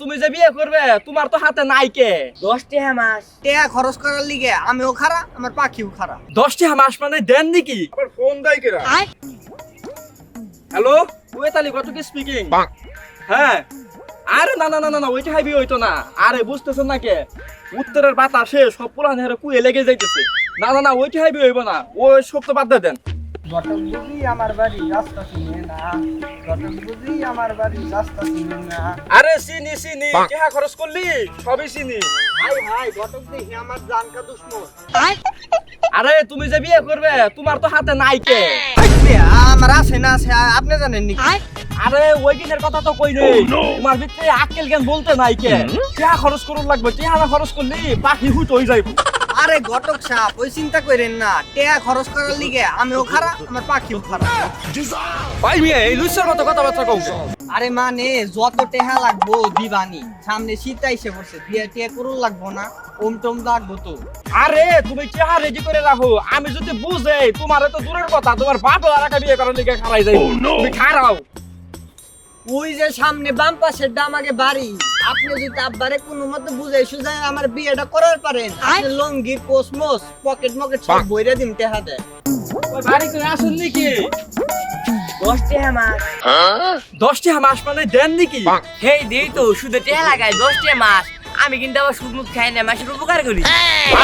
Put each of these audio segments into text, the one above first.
তুমি যে বিয়ে করবে তোমার তো হাতে নাই কে? দশ টাকা মাস। টেয়া খরচ করার লিগে আমিও খারা আমার পাখিও খারা। দশটি মাস মানে দেন নাকি? আবার ফোন দেয় কেরা? হ্যালো? ওয়েতালি কত কি স্পিকিং হ্যাঁ। আরে না না না না না ওইটা হাইবি হইতো না। আরে বুঝতেছেন না কে? উত্তরের বাতাসে সব পুরান হেরে কুয়ে লেগে যাইতেছে। না না না ওইটা হাইবি হইব না। ওই সব তো বাদ দিয়ে দেন। ঘটক বুঝি আমার বাড়ি রাস্তা চিনে না ঘটক বুঝি আমার বাড়ি রাস্তা চিনে না। আরে চিনি চিনি কেহা খরচ করলি? সবই চিনি। হাই হাই ঘটক দেখি আমার জানকা দুশ্মন। আরে তুমি যে বিয়ে করবে তোমার তো হাতে নাই কে? টেয়া আমার আছে না আছে আপনি জানেন নি আরে ওই দিনের কথা তো কই নেই। তোমার ভিতরে আক্কেল জ্ঞান বলতে নাই কে? কেহা খরচ করুন লাগবে কেহা না খরচ করলি পাখি হুট হয়ে যাইব। আরে ঘটক সাপ ওই চিন্তা করেন না। টেয়া খরচ করার লিগে আমিও খারা আমার পাখিও খারা ভাই মিয়া এই লুইসের মতো কথাবার্তা কও। আরে মানে যত টেহা লাগবো দিবানি। সামনে শীত আইসে পড়ছে বিয়ে টিয়া করুন লাগবো না ওম টম লাগবো তো। আরে তুমি চেহারা রেডি করে রাখো। আমি যদি বুঝে তোমার তো দূরের কথা তোমার বাপ আর একটা বিয়ে করার লিগে খারাই যাই। তুমি খারাও ওই যে সামনে বাম পাশের ডামাকে বাড়ি। আপনি যদি আব্বারে কোনো মতে বুঝাই সুঝাই আমার বিয়েটা করার পারেন আপনি লঙ্গি কোসমোস পকেট মকেট সব বইরে দিন টেহা দেয় বাড়ি করে আসুন নাকি? দশ টাকা মাস দশটি মাস মানে দেন নাকি? হেই দেই তো শুধু টাকা লাগাই দশ টাকা মাস আমি কিন্তু আবার সুদ মুখ খাই না মাসের উপকার করি।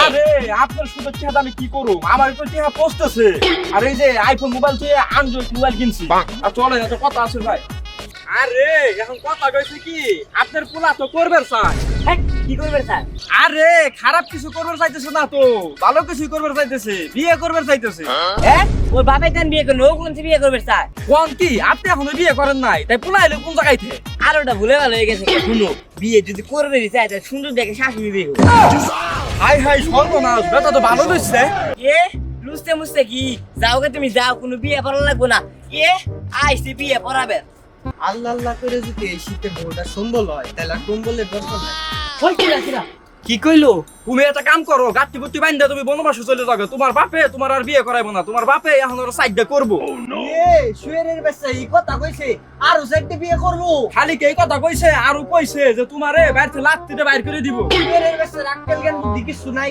আরে আপনার শুধু চেহারা আমি কি করব আমার তো চেহারা পচতেছে। আর এই যে আইফোন মোবাইল অ্যান্ড্রয়েড মোবাইল কিনছি। আর চলে একটা কথা আছে ভাই। আরে এখন কথা কইছে কি? আপনার পোলা তো করবেন স্যার কি করবেন স্যার আরে খারাপ কিছু করবার চাইতেছে না তো। ভালো কিছু করবার চাইতেছে বিয়ে করবার চাইতেছে। হ্যাঁ? ওর বাবাই তান বিয়ে করবে ও কোন বিয়ে করবে স্যার কোন কি? আপনি এখনও বিয়ে করেন নাই তাই পোলা এলো কোন জায়গায় থেকে? আর ওটা ভুলে ভালো হয়ে গেছে। শুনো। বিয়ে যদি করবে চাই তাহলে সুন্দর দেখে শাশুড়ি বিয়ে হাই হাই সর্বনাশ বেটা তো ভালো দিচ্ছে এ লুচতে মুছতে কি? যাও গে তুমি যাও কোনো বিয়ে পড়া লাগবো না। এ আইসি বিয়ে পড়াবে। আল্লাহ আল্লাহ করে যদি এই শীতে বউটা সম্বল হয় তাহলে আর কম্বলের দরকার নাই। হই কিরা কিরা কি কইলো? তুমি একটা কাম করো গাঁটি গুটি বাইন্দা তুমি বনবাসে চলে যাবে তোমার বাপে তোমার আর বিয়ে করাইবো না তোমার বাপে এখন ওর সাইডটা করব। এ শুয়েরের বাচ্চা এই কথা কইছে আর সাইডে বিয়ে করব। খালি কে কথা কইছে আর কইছে যে তোমারে বাইরে লাত্তিতে বাইর করে দিব। শুয়েরের বুদ্ধি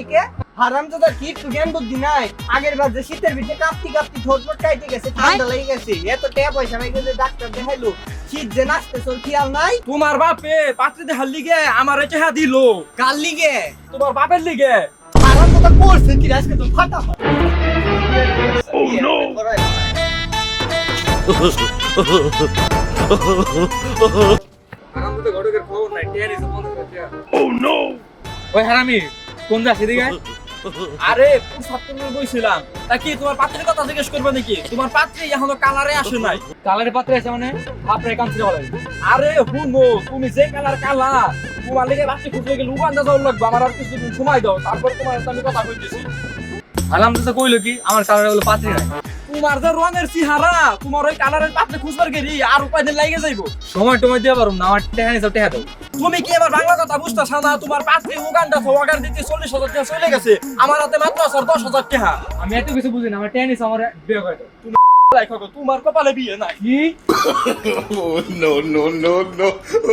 কে? হারাম তো কি একটু জ্ঞান বুদ্ধি নাই। আগের বার যে শীতের ভিতরে কাঁপতি কাঁপতি ঠোঁট মোট কাইতে গেছে ঠান্ডা লেগে গেছে। এত টাকা পয়সা নাই কিন্তু ডাক্তার দেখাইলো। শীত যে নাচতে তোর খেয়াল নাই? তোমার বাপে পাত্রে দেখার লিগে আমার চেহা দিল। কাল লিগে? তোমার বাপের লিগে। হারাম তো করছে কি আজকে তো ফাটা ও নো আরামতে ঘটকের খবর নাই টেয়ার বন্ধ করে দেয়া ও নো ওই হারামি কোন যাচ্ছে দিকে? আরে কোন ছাত্র বইছিলাম। তা কি তোমার পাত্রের কথা জিজ্ঞেস করবে নাকি? তোমার পাত্রে এখনও কালারে আসে নাই। কালারে পাত্রে আছে মানে আপনার কান্ত্রে বলে। আরে হুমো তুমি যে কালার কালা তোমার লেগে রাত্রি খুঁজে গেলে উগান্ডা যাওয়ার লাগবে আমার আর কিছু সময় দাও তারপর তোমার আমি কথা কইতেছি আলাম তো কইলো কি আমার কালারে হলো পাত্রে নাই। তোমার যে রঙের চেহারা তোমার ওই কালারের পাত্রে খুঁজবার গেলি আর উপায় দিন লাগে যাইবো। সময় টময় দিয়ে পারুম না আমার টেহা নিয়ে টেহা দাও। তুমি কি এবার বাংলা কথা বুঝতেছ না? তোমার পাত্রে উগান্ডা তো দিতে চল্লিশ হাজার টাকা চলে গেছে। আমার হাতে মাত্র আছে দশ হাজার টাকা আমি এত কিছু বুঝি না আমার টেনিস আমার বিয়ে করে দাও। তোমার কপালে বিয়ে Oh, no, no, no.